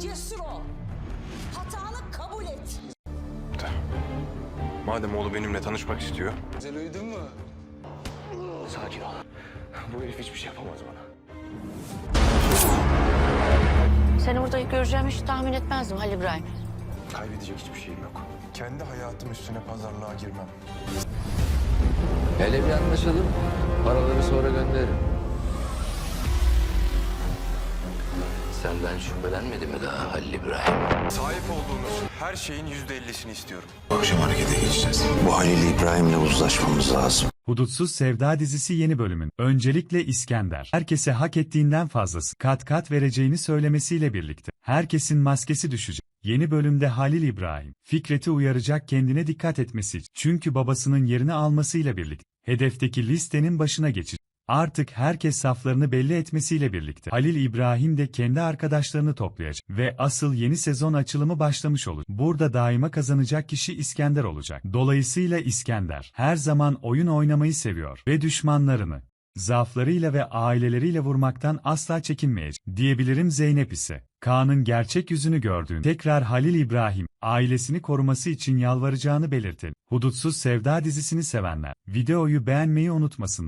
Cesur ol. Hatanı kabul et. Madem oğlu benimle tanışmak istiyor. Güzel uyudun mu? Sakin ol. Bu herif hiçbir şey yapamaz bana. Seni burada göreceğimi hiç tahmin etmezdim Halil İbrahim. Kaybedecek hiçbir şeyim yok. Kendi hayatım üstüne pazarlığa girmem. Hele bir anlaşalım. Paraları sonra gönderirim. Senden şüphelenmedi mi daha Halil İbrahim? Sahip olduğunuz her şeyin yüzde ellisini istiyorum. Akşam harekete geçeceğiz. Bu Halil İbrahim'le uzlaşmamız lazım. Hudutsuz Sevda dizisi yeni bölümün. Öncelikle İskender. Herkese hak ettiğinden fazlası kat kat vereceğini söylemesiyle birlikte. Herkesin maskesi düşecek. Yeni bölümde Halil İbrahim, Fikret'i uyaracak kendine dikkat etmesi için. Çünkü babasının yerini almasıyla birlikte. Hedefteki listenin başına geçecek. Artık herkes saflarını belli etmesiyle birlikte Halil İbrahim de kendi arkadaşlarını toplayacak ve asıl yeni sezon açılımı başlamış olacak. Burada daima kazanacak kişi İskender olacak. Dolayısıyla İskender her zaman oyun oynamayı seviyor ve düşmanlarını zaaflarıyla ve aileleriyle vurmaktan asla çekinmeyecek. Diyebilirim Zeynep ise Kaan'ın gerçek yüzünü gördüğünde tekrar Halil İbrahim ailesini koruması için yalvaracağını belirtti. Hudutsuz Sevda dizisini sevenler videoyu beğenmeyi unutmasın.